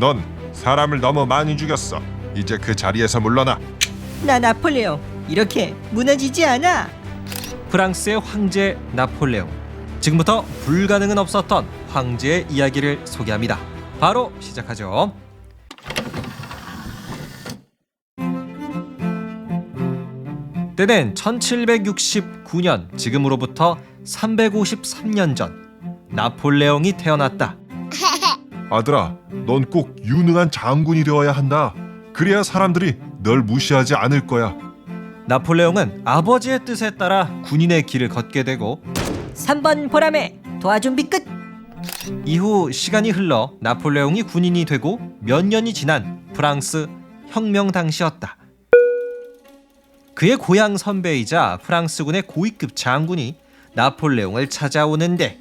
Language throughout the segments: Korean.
넌 사람을 너무 많이 죽였어. 이제 그 자리에서 물러나. 나 나폴레옹 이렇게 무너지지 않아. 프랑스의 황제 나폴레옹. 지금부터 불가능은 없었던 황제의 이야기를 소개합니다. 바로 시작하죠. 때는 1769년 지금으로부터 353년 전 나폴레옹이 태어났다. 아들아, 넌 꼭 유능한 장군이 되어야 한다. 그래야 사람들이 널 무시하지 않을 거야. 나폴레옹은 아버지의 뜻에 따라 군인의 길을 걷게 되고 3번 보람에 도와준비 끝. 이후 시간이 흘러 나폴레옹이 군인이 되고 몇 년이 지난 프랑스 혁명 당시였다. 그의 고향 선배이자 프랑스군의 고위급 장군이 나폴레옹을 찾아오는데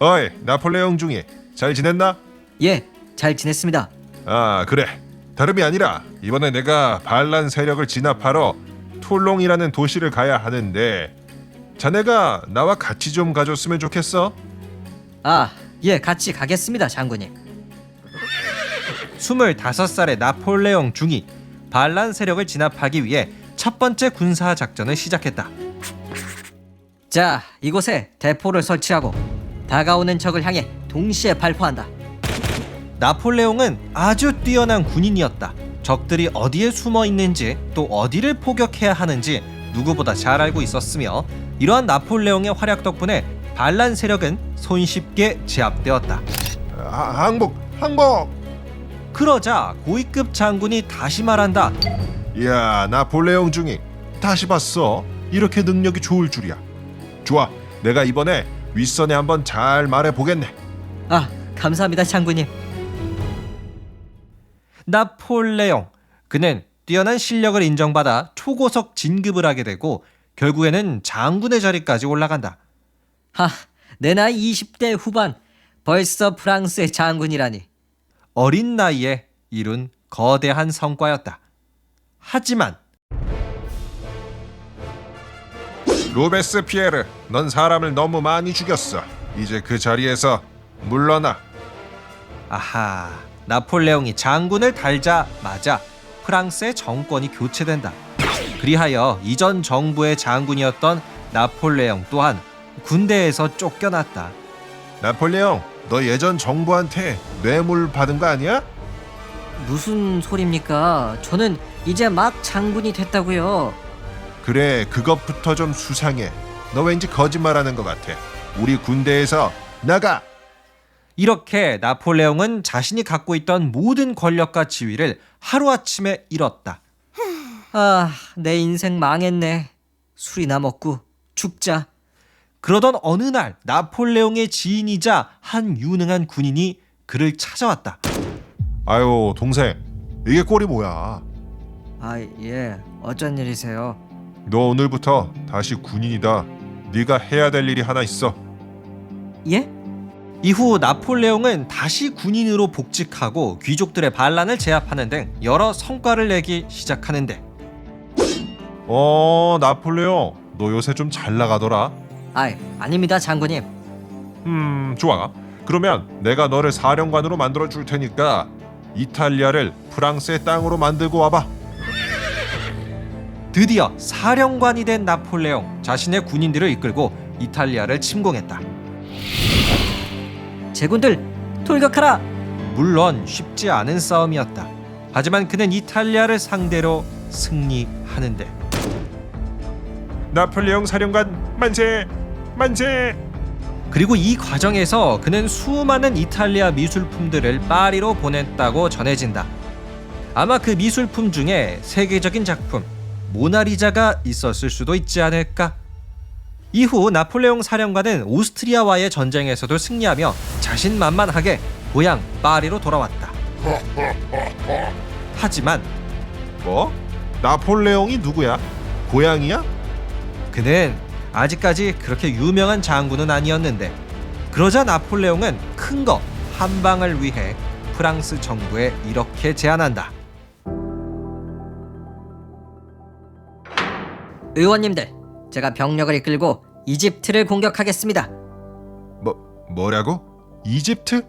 어이, 나폴레옹 중이 잘 지냈나? 예, 잘 지냈습니다. 아, 그래. 다름이 아니라 이번에 내가 반란 세력을 진압하러 톨롱이라는 도시를 가야 하는데 자네가 나와 같이 좀 가줬으면 좋겠어. 아, 예, 같이 가겠습니다, 장군님. 25살의 나폴레옹 중이 반란 세력을 진압하기 위해 첫 번째 군사 작전을 시작했다. 자, 이곳에 대포를 설치하고 다가오는 적을 향해 동시에 발포한다. 나폴레옹은 아주 뛰어난 군인이었다. 적들이 어디에 숨어 있는지 또 어디를 포격해야 하는지 누구보다 잘 알고 있었으며 이러한 나폴레옹의 활약 덕분에 반란 세력은 손쉽게 제압되었다. 아, 항복, 항복. 그러자 고위급 장군이 다시 말한다. 야, 나폴레옹 중이 다시 봤어. 이렇게 능력이 좋을 줄이야. 좋아, 내가 이번에 윗선에 한번 잘 말해 보겠네. 아, 감사합니다, 장군님. 나폴레옹 그는 뛰어난 실력을 인정받아 초고속 진급을 하게 되고 결국에는 장군의 자리까지 올라간다. 하, 내 나이 20대 후반 벌써 프랑스의 장군이라니. 어린 나이에 이룬 거대한 성과였다. 하지만 로베스피에르, 넌 사람을 너무 많이 죽였어. 이제 그 자리에서 물러나. 아하 나폴레옹이 장군을 달자마자 프랑스의 정권이 교체된다. 그리하여 이전 정부의 장군이었던 나폴레옹 또한 군대에서 쫓겨났다. 나폴레옹, 너 예전 정부한테 뇌물 받은 거 아니야? 무슨 소립니까? 저는 이제 막 장군이 됐다고요. 그래, 그것부터 좀 수상해. 너 왠지 거짓말하는 것 같아. 우리 군대에서 나가. 이렇게 나폴레옹은 자신이 갖고 있던 모든 권력과 지위를 하루아침에 잃었다. 아, 내 인생 망했네. 술이나 먹고 죽자. 그러던 어느 날 나폴레옹의 지인이자 한 유능한 군인이 그를 찾아왔다. 아유, 동생, 이게 꼴이 뭐야? 아, 예. 어쩐 일이세요? 너 오늘부터 다시 군인이다. 네가 해야 될 일이 하나 있어. 예? 이후 나폴레옹은 다시 군인으로 복직하고 귀족들의 반란을 제압하는 등 여러 성과를 내기 시작하는데 어, 나폴레옹, 너 요새 좀 잘 나가더라. 아, 아닙니다, 장군님. 음, 좋아. 그러면 내가 너를 사령관으로 만들어 줄 테니까 이탈리아를 프랑스의 땅으로 만들고 와봐. 드디어 사령관이 된 나폴레옹 자신의 군인들을 이끌고 이탈리아를 침공했다. 제군들 돌격하라. 물론 쉽지 않은 싸움이었다. 하지만 그는 이탈리아를 상대로 승리하는데 나폴레옹 사령관 만세! 만세! 그리고 이 과정에서 그는 수많은 이탈리아 미술품들을 파리로 보냈다고 전해진다. 아마 그 미술품 중에 세계적인 작품 모나리자가 있었을 수도 있지 않을까? 이후 나폴레옹 사령관은 오스트리아와의 전쟁에서도 승리하며 자신만만하게 고향 파리로 돌아왔다. 하지만 뭐? 나폴레옹이 누구야? 고양이야? 그는 아직까지 그렇게 유명한 장군은 아니었는데 그러자 나폴레옹은 큰 거 한 방을 위해 프랑스 정부에 이렇게 제안한다. 의원님들, 제가 병력을 이끌고 이집트를 공격하겠습니다. 뭐 뭐라고? 이집트?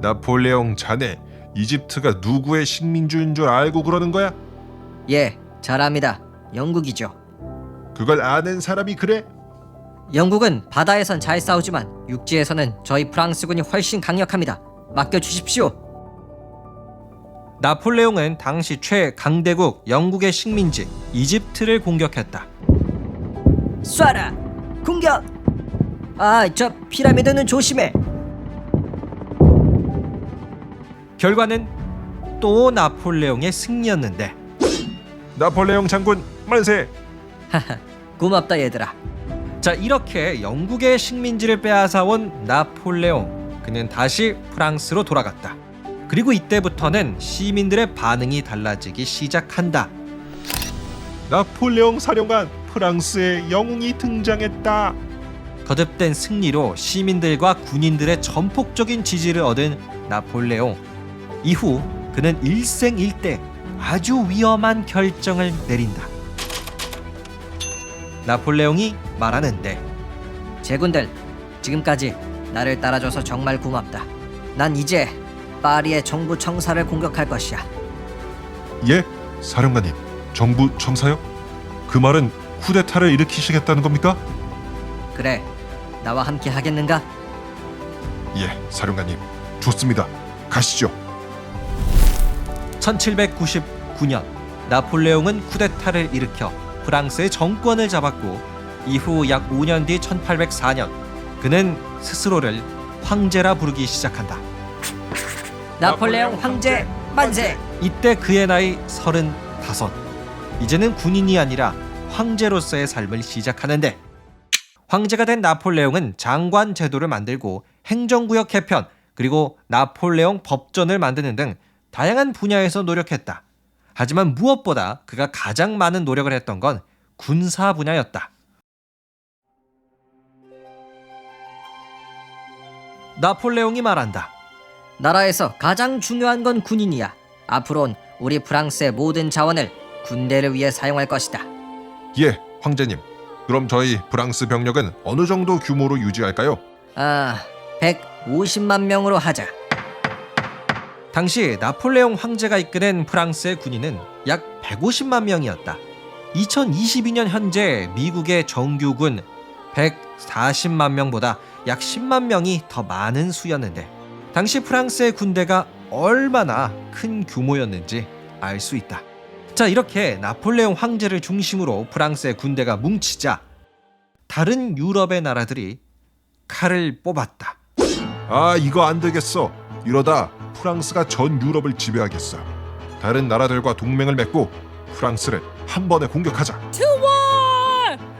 나폴레옹 자네 이집트가 누구의 식민주인 줄 알고 그러는 거야? 예, 잘합니다. 영국이죠. 그걸 아는 사람이 그래? 영국은 바다에선 잘 싸우지만 육지에서는 저희 프랑스군이 훨씬 강력합니다. 맡겨 주십시오. 나폴레옹은 당시 최강대국 영국의 식민지 이집트를 공격했다. 쏴라! 공격! 아, 저 피라미드는 조심해. 결과는 또 나폴레옹의 승리였는데 나폴레옹 장군 만세! 고맙다 얘들아. 자 이렇게 영국의 식민지를 빼앗아온 나폴레옹 그는 다시 프랑스로 돌아갔다. 그리고 이때부터는 시민들의 반응이 달라지기 시작한다. 나폴레옹 사령관 프랑스의 영웅이 등장했다. 거듭된 승리로 시민들과 군인들의 전폭적인 지지를 얻은 나폴레옹. 이후 그는 일생일대 아주 위험한 결정을 내린다. 나폴레옹이 말하는데 제군들, 지금까지 나를 따라줘서 정말 고맙다. 난 이제 파리의 정부 청사를 공격할 것이야. 예, 사령관님. 정부 청사요? 그 말은 쿠데타를 일으키시겠다는 겁니까? 그래, 나와 함께 하겠는가? 예, 사령관님. 좋습니다. 가시죠. 1799년 나폴레옹은 쿠데타를 일으켜 프랑스의 정권을 잡았고 이후 약 5년 뒤 1804년 그는 스스로를 황제라 부르기 시작한다. 나폴레옹 황제 만세! 이때 그의 나이 35. 이제는 군인이 아니라 황제로서의 삶을 시작하는데 황제가 된 나폴레옹은 장관 제도를 만들고 행정구역 개편 그리고 나폴레옹 법전을 만드는 등 다양한 분야에서 노력했다. 하지만 무엇보다 그가 가장 많은 노력을 했던 건 군사 분야였다. 나폴레옹이 말한다. 나라에서 가장 중요한 건 군인이야. 앞으론 우리 프랑스의 모든 자원을 군대를 위해 사용할 것이다. 예, 황제님. 그럼 저희 프랑스 병력은 어느 정도 규모로 유지할까요? 아, 150만 명으로 하자. 당시 나폴레옹 황제가 이끄는 프랑스의 군인은 약 150만 명이었다. 2022년 현재 미국의 정규군 140만 명보다 약 10만 명이 더 많은 수였는데 당시 프랑스의 군대가 얼마나 큰 규모였는지 알 수 있다. 자, 이렇게 나폴레옹 황제를 중심으로 프랑스의 군대가 뭉치자 다른 유럽의 나라들이 칼을 뽑았다. 아, 이거 안 되겠어. 이러다 프랑스가 전 유럽을 지배하겠어. 다른 나라들과 동맹을 맺고 프랑스를 한 번에 공격하자.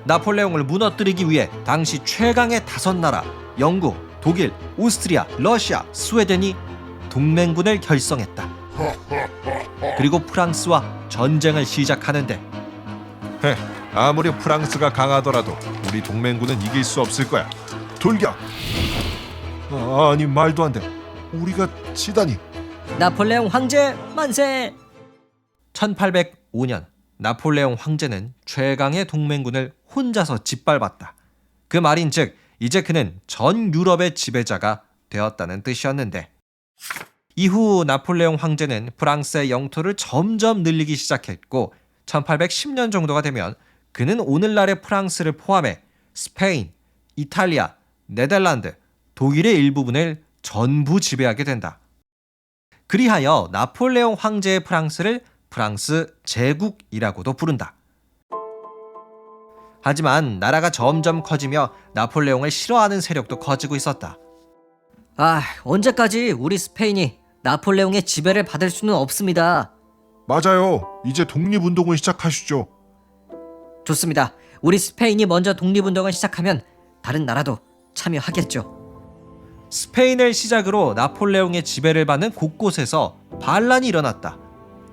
나폴레옹을 무너뜨리기 위해 당시 최강의 다섯 나라 영국, 독일, 오스트리아, 러시아, 스웨덴이 동맹군을 결성했다. 그리고 프랑스와 전쟁을 시작하는데 헤, 아무리 프랑스가 강하더라도 우리 동맹군은 이길 수 없을 거야. 돌격! 아, 아니 말도 안 돼. 우리가 치다니. 나폴레옹 황제 만세! 1805년 나폴레옹 황제는 최강의 동맹군을 혼자서 짓밟았다. 그 말인즉 이제 그는 전 유럽의 지배자가 되었다는 뜻이었는데 이후 나폴레옹 황제는 프랑스의 영토를 점점 늘리기 시작했고 1810년 정도가 되면 그는 오늘날의 프랑스를 포함해 스페인, 이탈리아, 네덜란드, 독일의 일부분을 전부 지배하게 된다. 그리하여 나폴레옹 황제의 프랑스를 프랑스 제국이라고도 부른다. 하지만 나라가 점점 커지며 나폴레옹을 싫어하는 세력도 커지고 있었다. 아, 언제까지 우리 스페인이 나폴레옹의 지배를 받을 수는 없습니다. 맞아요. 이제 독립운동을 시작하시죠. 좋습니다. 우리 스페인이 먼저 독립운동을 시작하면 다른 나라도 참여하겠죠. 스페인을 시작으로 나폴레옹의 지배를 받는 곳곳에서 반란이 일어났다.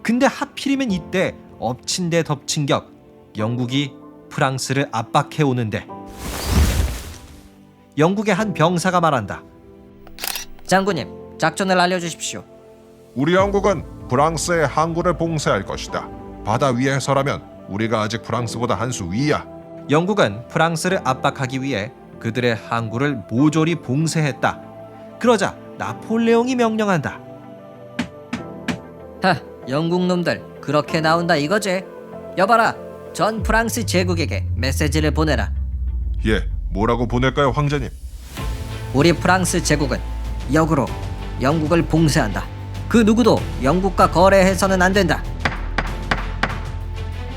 근데 하필이면 이때 엎친 데 덮친 격 영국이 프랑스를 압박해 오는데 영국의 한 병사가 말한다. 장군님, 작전을 알려주십시오. 우리 영국은 프랑스의 항구를 봉쇄할 것이다. 바다 위에서라면 우리가 아직 프랑스보다 한 수 위야. 영국은 프랑스를 압박하기 위해 그들의 항구를 모조리 봉쇄했다. 그러자 나폴레옹이 명령한다. 하, 영국 놈들 그렇게 나온다 이거지? 여봐라, 전 프랑스 제국에게 메시지를 보내라. 예, 뭐라고 보낼까요, 황제님? 우리 프랑스 제국은 역으로 영국을 봉쇄한다. 그 누구도 영국과 거래해서는 안 된다.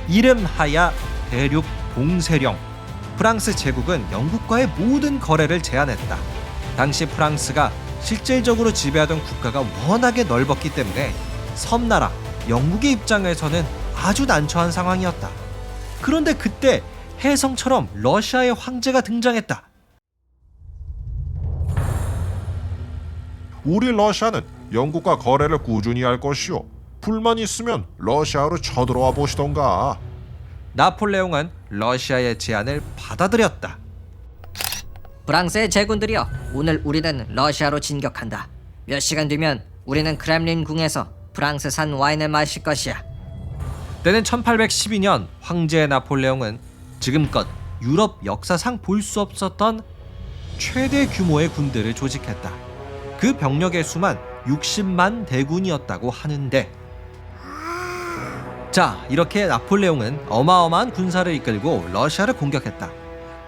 이름하야 대륙 봉쇄령. 프랑스 제국은 영국과의 모든 거래를 제한했다. 당시 프랑스가 실질적으로 지배하던 국가가 워낙에 넓었기 때문에 섬나라 영국의 입장에서는 아주 난처한 상황이었다. 그런데 그때 혜성처럼 러시아의 황제가 등장했다. 우리 러시아는 영국과 거래를 꾸준히 할 것이오. 불만 있으면 러시아로 쳐들어와 보시던가. 나폴레옹은 러시아의 제안을 받아들였다. 프랑스의 제군들이여, 오늘 우리는 러시아로 진격한다. 몇 시간 뒤면 우리는 크렘린 궁에서 프랑스산 와인을 마실 것이야. 때는 1812년 황제 나폴레옹은 지금껏 유럽 역사상 볼 수 없었던 최대 규모의 군대를 조직했다. 그 병력의 수만 60만 대군이었다고 하는데 자, 이렇게 나폴레옹은 어마어마한 군사를 이끌고 러시아를 공격했다.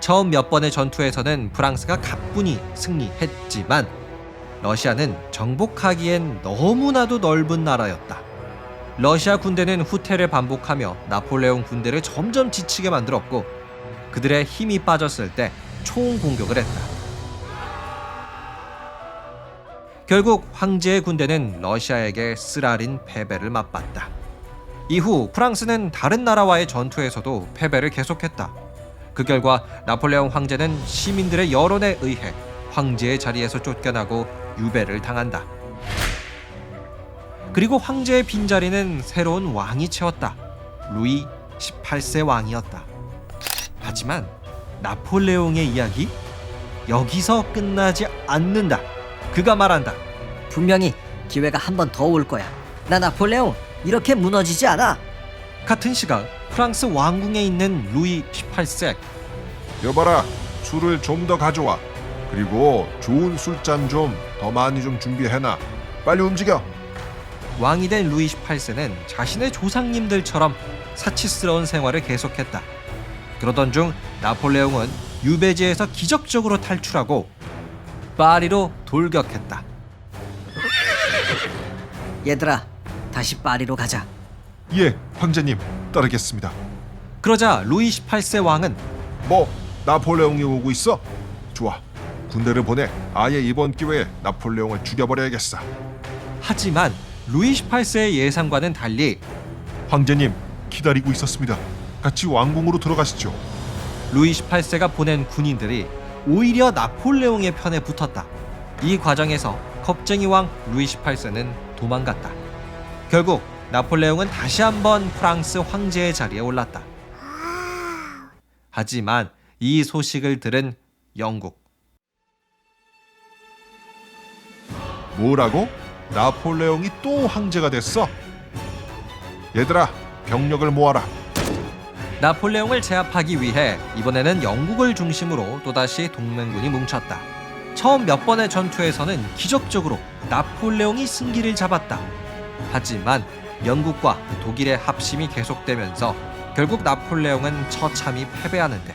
처음 몇 번의 전투에서는 프랑스가 가뿐히 승리했지만 러시아는 정복하기엔 너무나도 넓은 나라였다. 러시아 군대는 후퇴를 반복하며 나폴레옹 군대를 점점 지치게 만들었고 그들의 힘이 빠졌을 때 총 공격을 했다. 결국 황제의 군대는 러시아에게 쓰라린 패배를 맛봤다. 이후 프랑스는 다른 나라와의 전투에서도 패배를 계속했다. 그 결과 나폴레옹 황제는 시민들의 여론에 의해 황제의 자리에서 쫓겨나고 유배를 당한다. 그리고 황제의 빈자리는 새로운 왕이 채웠다. 루이 18세 왕이었다. 하지만 나폴레옹의 이야기 여기서 끝나지 않는다. 그가 말한다. 분명히 기회가 한 번 더 올 거야. 나 나폴레옹 이렇게 무너지지 않아. 같은 시각 프랑스 왕궁에 있는 루이 18세 여봐라, 술을 좀 더 가져와. 그리고 좋은 술잔 좀 더 많이 좀 준비해놔. 빨리 움직여. 왕이 된 루이 18세는 자신의 조상님들처럼 사치스러운 생활을 계속했다. 그러던 중 나폴레옹은 유배지에서 기적적으로 탈출하고 파리로 돌격했다. 얘들아, 다시 파리로 가자. 예, 황제님, 따르겠습니다. 그러자 루이 18세 왕은 뭐 나폴레옹이 오고 있어? 좋아. 군대를 보내 아예 이번 기회에 나폴레옹을 죽여버려야겠어. 하지만 루이 18세의 예상과는 달리 황제님 기다리고 있었습니다. 같이 왕궁으로 들어가시죠. 루이 18세가 보낸 군인들이 오히려 나폴레옹의 편에 붙었다. 이 과정에서 겁쟁이 왕 루이 18세는 도망갔다. 결국 나폴레옹은 다시 한번 프랑스 황제의 자리에 올랐다. 하지만 이 소식을 들은 영국 뭐라고? 나폴레옹이 또 황제가 됐어? 얘들아 병력을 모아라. 나폴레옹을 제압하기 위해 이번에는 영국을 중심으로 또다시 동맹군이 뭉쳤다. 처음 몇 번의 전투에서는 기적적으로 나폴레옹이 승기를 잡았다. 하지만 영국과 독일의 합심이 계속되면서 결국 나폴레옹은 처참히 패배하는데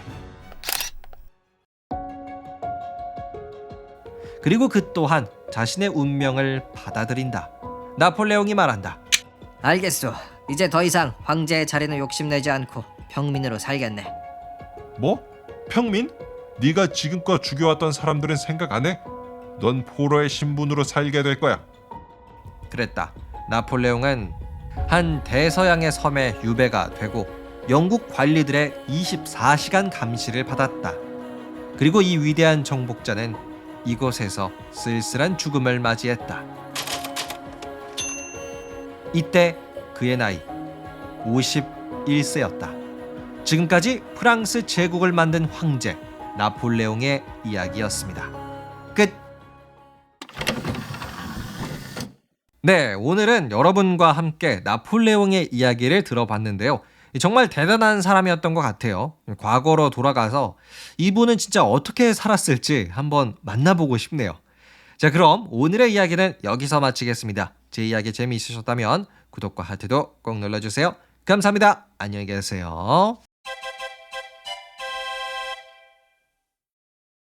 그리고 그 또한 자신의 운명을 받아들인다. 나폴레옹이 말한다. 알겠소. 이제 더 이상 황제의 자리는 욕심내지 않고 평민으로 살겠네. 뭐? 평민? 네가 지금껏 죽여왔던 사람들은 생각 안 해? 넌 포로의 신분으로 살게 될 거야. 그랬다. 나폴레옹은 한 대서양의 섬에 유배가 되고 영국 관리들의 24시간 감시를 받았다. 그리고 이 위대한 정복자는 이곳에서 쓸쓸한 죽음을 맞이했다. 이때 그의 나이 51세였다. 지금까지 프랑스 제국을 만든 황제 나폴레옹의 이야기였습니다. 끝. 네, 오늘은 여러분과 함께 나폴레옹의 이야기를 들어봤는데요. 정말 대단한 사람이었던 것 같아요. 과거로 돌아가서 이분은 진짜 어떻게 살았을지 한번 만나보고 싶네요. 자, 그럼 오늘의 이야기는 여기서 마치겠습니다. 제 이야기 재미있으셨다면 구독과 하트도 꼭 눌러주세요. 감사합니다. 안녕히 계세요.